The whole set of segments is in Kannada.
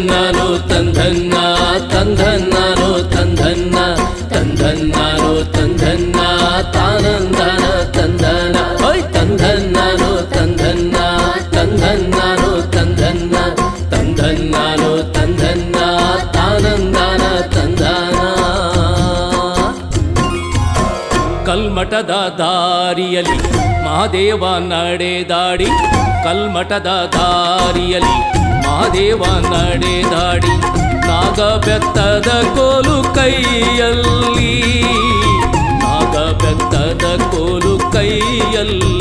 ತಂಧನ್ನಾನು ಕಲ್ಮಠದ ದಾರಿಯಲಿ ಮಹಾದೇವ ನಡೆದಾಡಿ, ಕಲ್ಮಠದ ದಾರಿಯಲಿ ಮಹಾದೇವ ನಡೆದಾಡಿ ನಾಗಬೆತ್ತದ ಕೋಲು ಕೈಯಲ್ಲಿ ನಾಗಬೆತ್ತದ ಕೋಲು ಕೈಯಲ್ಲಿ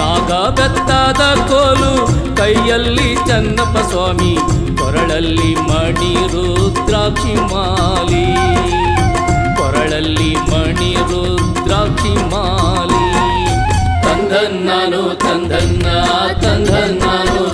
ನಾಗಬೆತ್ತದ ಕೋಲು ಕೈಯಲ್ಲಿ ಚನ್ನಪ್ಪ ಸ್ವಾಮಿ, ಕೊರಳಲ್ಲಿ ಮಣಿ ರುದ್ರಾಕ್ಷಿ ಮಾಲಿ, ಕೊರಳಲ್ಲಿ ತಂದನ್ನಾನು ತಂದನ್ನ ತಂದನ್ನಾನು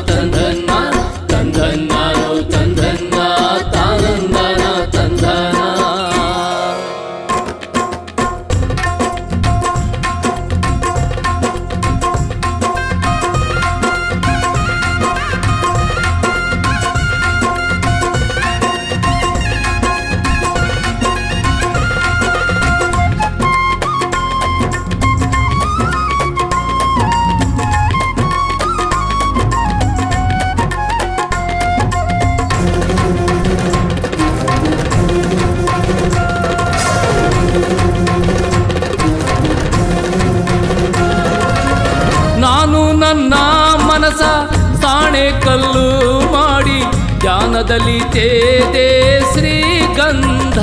ಧ್ಯಾನದಲ್ಲಿ ತೇದೆ ಶ್ರೀಗಂಧ.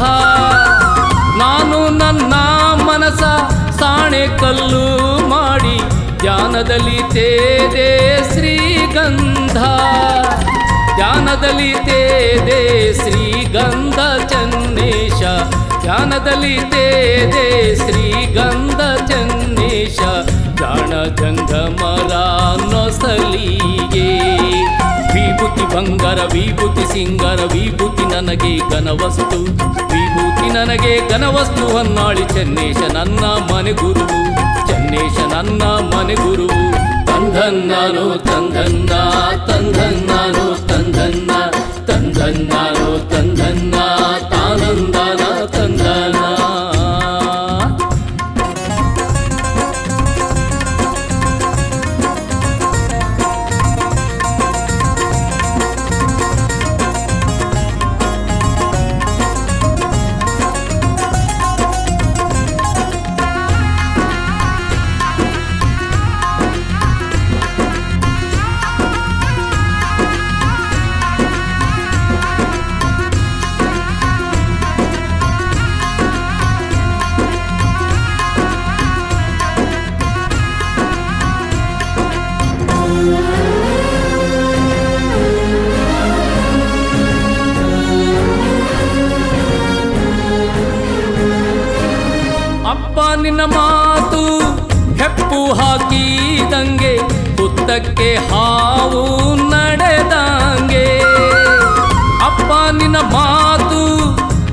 ನಾನು ನನ್ನ ಮನಸ ಸಾಣೆ ಕಲ್ಲು ಮಾಡಿ ಧ್ಯಾನದಲ್ಲಿ ತೇದೆ ಶ್ರೀಗಂಧ. ಧ್ಯಾನದಲ್ಲಿ ತೇದೆ ಶ್ರೀಗಂಧ ಚನ್ನೇಶ. ಧ್ಯಾನದಲ್ಲಿ ತೇದೆ ಶ್ರೀಗಂಧ ಚನ್ನೇಶ. ಜಾಣ ಜಂಗಮರ ನೊಸಲಿಗೆ. ವಿಭೂತಿ ಬಂಗಾರ, ವಿಭೂತಿ ಸಿಂಗಾರ, ವಿಭೂತಿ ನನಗೆ ಘನವಸ್ತು. ವಿಭೂತಿ ನನಗೆ ಘನವಸ್ತು ಹೊನ್ನಾಳಿ ಚೆನ್ನೇಶ ನನ್ನ ಮನೆ ಗುರು ಚೆನ್ನೇಶ ನನ್ನ ಮನೆ ಗುರು ತಂದನ್ನಾನು ತಂದನ್ನ ತಂದನ್ನಾನು ತಂದನ್ನ ತಂದನ್ನಾನು ತಂದನ್ನ ನಿನ್ನ ಮಾತು. ಹೆಪ್ಪು ಹಾಕಿದಂಗೆ ಹುತ್ತಕ್ಕೆ ಹಾವು ನಡೆದಂಗೆ. ಅಪ್ಪ ನಿನ್ನ ಮಾತು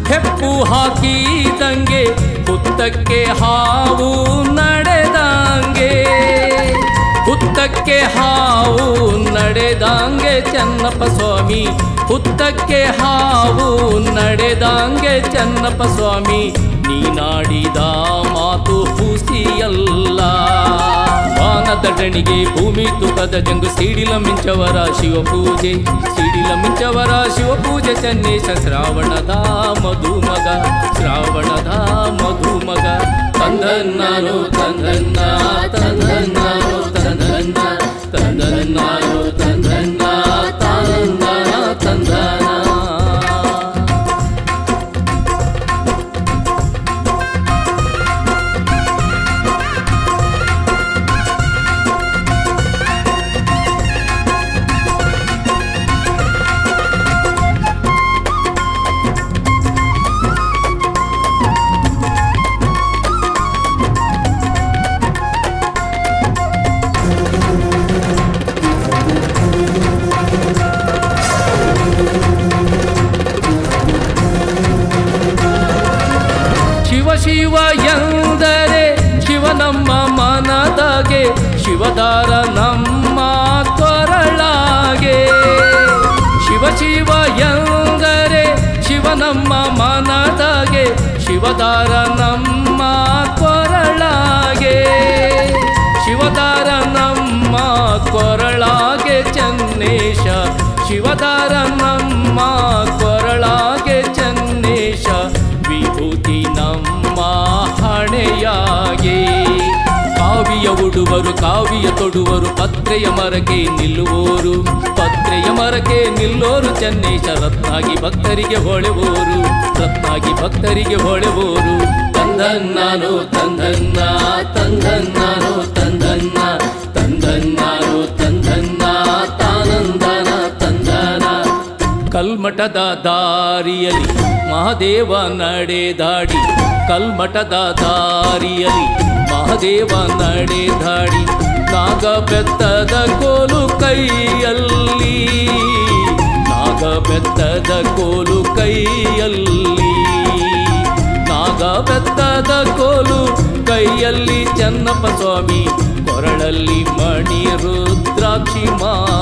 ಹೆಪ್ಪು ಹಾಕಿದಂಗೆ ಹುತ್ತಕ್ಕೆ ಹಾವು ನಡೆದಂಗೆ. ಹುತ್ತಕ್ಕೆ ಹಾವು ನಡೆದಂಗೆ ಚನ್ನಪ್ಪ ಸ್ವಾಮಿ. ಹುತ್ತಕ್ಕೆ ಹಾವು ನಡೆದಂಗೆ ಚನ್ನಪ್ಪ ಸ್ವಾಮಿ. ನೀನಾಡಿದ ಮಾತು ಹುಸಿಯಲ್ಲ ತಟಣಿಗೆ ಭೂಮಿ ತುಕದ ಜಂಗು ಸಿಡಿಲ ಮಿಂಚವರ ಶಿವಪೂಜೆ, ಸಿಡಿಲ ಮಿಂಚವರ ಶಿವಪೂಜೆ ಚನ್ನೇಶ ಶ್ರಾವಣದ ಮಧುಮಗ ಶ್ರಾವಣದ ಮಧುಮಗ. ತಂದನ್ನಾರು, ತಂದನ್ನ ತಂದನ್ನಾನು ತಂದನ್ನ ತಂದನ್ನಾನು ಎಂದರೆ ಶಿವ ನಮ್ಮ ಮನದಾಗೆ, ಶಿವದಾರ ನಮ್ಮ ಕೊರಳಾಗೆ. ಶಿವ ಶಿವ ಎಂದರೆ ಶಿವ ನಮ್ಮ ಮನದಾಗೆ, ಶಿವದಾರ ನಮ್ಮ ಕೊರಳಾಗೆ. ಶಿವದಾರ ನಮ್ಮ ಕೊರಳಾಗೆ ಚನ್ನೇಶ, ಶಿವದಾರ ನಮ್ಮ ಕಾವಿಯ ಉಡುವರು ಕಾವಿಯ ತೊಡುವರು, ಪತ್ರೆಯ ಮರಕೆ ನಿಲ್ಲುವೋರು ಪತ್ರೆಯ ಮರಕೆ ನಿಲ್ಲೋರು, ಚನ್ನೇಶ ರತ್ನಾಗಿ ಭಕ್ತರಿಗೆ ಹೊಳೆವೋರು. ರತ್ನಾಗಿ ಭಕ್ತರಿಗೆ ಹೊಳೆವೋರು. ತಂದನ್ನಾನು, ತಂದನ್ನ ತಂದನ್ನಾನು ತಂದನ್ನ ತಂದನ್ನಾನು, ತಂದನ್ನ, ತಾನಂದನ, ತಂದನ. ಕಲ್ಮಠದ ದಾರಿಯಲ್ಲಿ ಮಹಾದೇವ ನಡೆದಾಡಿ, ಕಲ್ಮಠದ ದಾರಿಯಲ್ಲಿ ಮಹಾದೇವ ನಾಗ ಬೆತ್ತದ ಕೋಲು ಕೈಯಲ್ಲಿ. ನಾಗ ಬೆತ್ತದ ಕೋಲು ಕೈಯಲ್ಲಿ. ನಾಗ ಬೆತ್ತದ ಕೋಲು ಕೈಯಲ್ಲಿ ಚನ್ನಪ್ಪ ಸ್ವಾಮಿ, ಕೊರಳಲ್ಲಿ ಮಣಿ ರುದ್ರಾಕ್ಷಿ ಮಾಲಿ